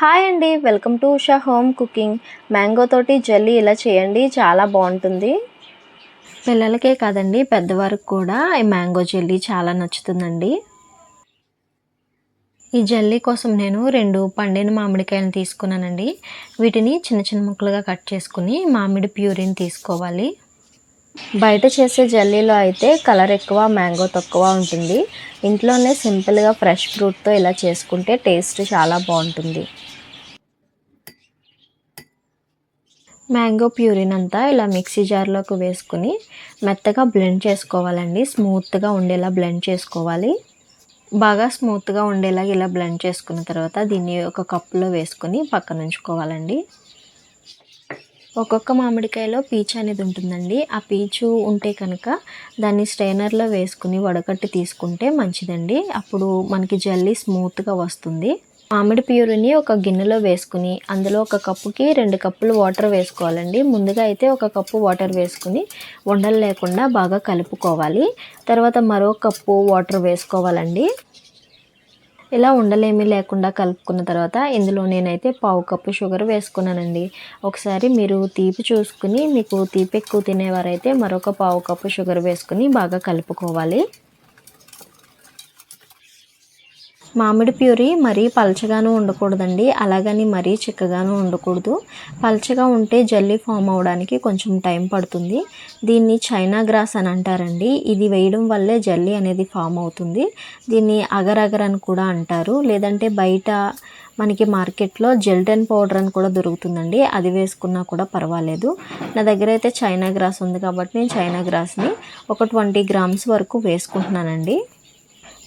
Hi అండి welcome to Usha home cooking. Mango తోటి jelly ఇలా చేయండి చాలా బాగుంటుంది. పిల్లలకే కాదండి పెద్దవారికి కూడా ఈ మ్యాంగో జల్లీ చాలా నచ్చుతుందండి. ఈ జల్లీ కోసం నేను రెండు పండిన మామిడికాయలను తీసుకున్నానండి. వీటిని చిన్న చిన్న ముక్కలుగా కట్ చేసుకుని మామిడి ప్యూరిని తీసుకోవాలి. బయట చేసే జల్లీలో అయితే కలర్ ఎక్కువ మ్యాంగో తక్కువ ఉంటుంది. ఇంట్లోనే సింపుల్గా ఫ్రెష్ ఫ్రూట్తో ఇలా చేసుకుంటే టేస్ట్ చాలా బాగుంటుంది. మ్యాంగో ప్యూరిన్ అంతా ఇలా మిక్సీ జార్లోకి వేసుకుని మెత్తగా బ్లెండ్ చేసుకోవాలండి. స్మూత్గా ఉండేలా బ్లెండ్ చేసుకోవాలి. బాగా స్మూత్గా ఉండేలాగా ఇలా బ్లెండ్ చేసుకున్న తర్వాత దీన్ని ఒక కప్పులో వేసుకుని పక్కన ఉంచుకోవాలండి ఒక్కొక్క మామిడికాయలో పీచు అనేది ఉంటుందండి. ఆ పీచు ఉంటే కనుక దాన్ని స్ట్రైనర్లో వేసుకుని వడకట్టి తీసుకుంటే మంచిదండి. అప్పుడు మనకి జల్లీ స్మూత్గా వస్తుంది. మామిడి ప్యూరిని ఒక గిన్నెలో వేసుకుని అందులో ఒక కప్పుకి రెండు కప్పులు వాటర్ వేసుకోవాలండి. ముందుగా అయితే ఒక కప్పు వాటర్ వేసుకుని ఉండలు లేకుండా బాగా కలుపుకోవాలి. తర్వాత మరో కప్పు వాటర్ వేసుకోవాలండి. ఇలా ఉండలేమీ లేకుండా కలుపుకున్న తర్వాత ఇందులో నేనైతే పావు కప్పు షుగర్ వేసుకున్నానండి. ఒకసారి మీరు తీపి చూసుకుని మీకు తీపి ఎక్కువ తినేవారైతే మరొక పావు కప్పు షుగర్ వేసుకుని బాగా కలుపుకోవాలి. మామిడి ప్యూరీ మరీ పలచగాను ఉండకూడదండి. అలాగని మరీ చిక్కగాను ఉండకూడదు. పలచగా ఉంటే జల్లీ ఫామ్ అవడానికి కొంచెం టైం పడుతుంది. దీన్ని చైనా గ్రాస్ అని అంటారండి. ఇది వేయడం వల్లే జల్లీ అనేది ఫామ్ అవుతుంది. దీన్ని అగర్ అగర్ అని కూడా అంటారు. లేదంటే బయట మనకి మార్కెట్లో జెల్టన్ పౌడర్ అని కూడా దొరుకుతుందండి. అది వేసుకున్నా కూడా పర్వాలేదు. నా దగ్గర అయితే చైనా గ్రాస్ ఉంది కాబట్టి నేను చైనా గ్రాస్ని ఒక ట్వంటీ గ్రామ్స్ వరకు వేసుకుంటున్నానండి.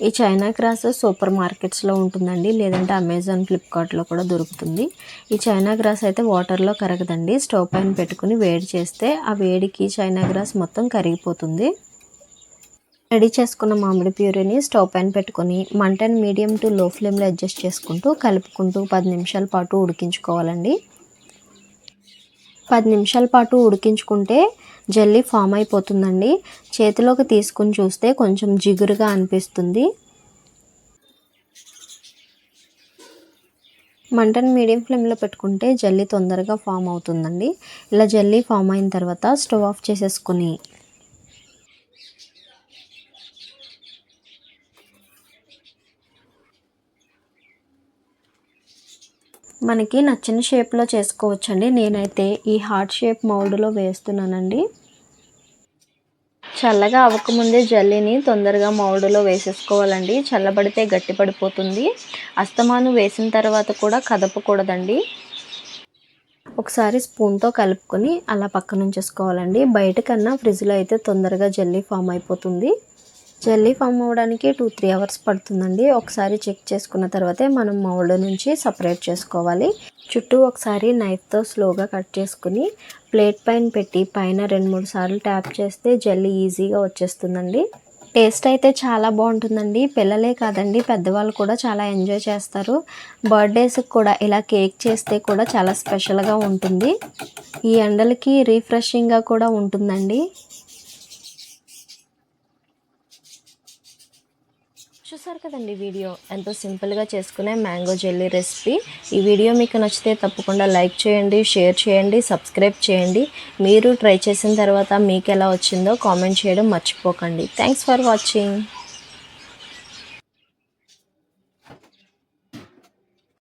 ఈ చైనా గ్రాస్ సూపర్ మార్కెట్స్లో ఉంటుందండి. లేదంటే అమెజాన్ ఫ్లిప్కార్ట్లో కూడా దొరుకుతుంది. ఈ చైనా గ్రాస్ అయితే వాటర్లో కరగదండి. స్టవ్ పైన పెట్టుకుని వేడి చేస్తే ఆ వేడికి చైనా గ్రాస్ మొత్తం కరిగిపోతుంది. రెడీ చేసుకున్న మామిడి ప్యూరీని స్టవ్ పైన పెట్టుకొని మంటను మీడియం టు లో ఫ్లేమ్లో అడ్జస్ట్ చేసుకుంటూ కలుపుకుంటూ పది నిమిషాల పాటు ఉడికించుకోవాలండి. పది నిమిషాల పాటు ఉడికించుకుంటే జల్లీ ఫామ్ అయిపోతుందండి. చేతిలోకి తీసుకుని చూస్తే కొంచెం జిగురుగా అనిపిస్తుంది. మంటను మీడియం ఫ్లేమ్లో పెట్టుకుంటే జల్లీ తొందరగా ఫామ్ అవుతుందండి. ఇలా జల్లీ ఫామ్ అయిన తర్వాత స్టవ్ ఆఫ్ చేసేసుకుని మనకి నచ్చిన షేప్లో చేసుకోవచ్చండి. నేనైతే ఈ హార్ట్ షేప్ మౌల్డ్లో వేస్తున్నానండి. చల్లగా అవ్వకముందే జల్లీని తొందరగా మౌడులో వేసేసుకోవాలండి. చల్లబడితే గట్టిపడిపోతుంది అస్తమాను వేసిన తర్వాత కూడా కదపకూడదండి. ఒకసారి స్పూన్తో కలుపుకొని అలా పక్కనుంచేసుకోవాలండి. బయట కన్నా ఫ్రిడ్జ్లో అయితే తొందరగా జల్లీ ఫామ్ అయిపోతుంది. జల్లీ ఫామ్ అవ్వడానికి టూ త్రీ అవర్స్ పడుతుందండి. ఒకసారి చెక్ చేసుకున్న తర్వాతే మనం మౌల్డ్ నుంచి సపరేట్ చేసుకోవాలి. చుట్టూ ఒకసారి నైఫ్తో స్లోగా కట్ చేసుకుని ప్లేట్ పైన పెట్టి పైన రెండు మూడు సార్లు ట్యాప్ చేస్తే జల్లీ ఈజీగా వచ్చేస్తుందండి. టేస్ట్ అయితే చాలా బాగుంటుందండి. పిల్లలే కాదండి పెద్దవాళ్ళు కూడా చాలా ఎంజాయ్ చేస్తారు. బర్త్డేస్కి కూడా ఇలా కేక్ చేస్తే కూడా చాలా స్పెషల్గా ఉంటుంది. ఈ ఎండలకి రీఫ్రెషింగ్గా కూడా ఉంటుందండి. చూసారు కదండి వీడియో? ఎంతో సింపుల్గా చేసుకునే మ్యాంగో జెల్లీ రెసిపీ. ఈ వీడియో మీకు నచ్చితే తప్పకుండా లైక్ చేయండి షేర్ చేయండి సబ్స్క్రైబ్ చేయండి. మీరు ట్రై చేసిన తర్వాత మీకు ఎలా వచ్చిందో కామెంట్ చేయడం మర్చిపోకండి. Thanks for watching.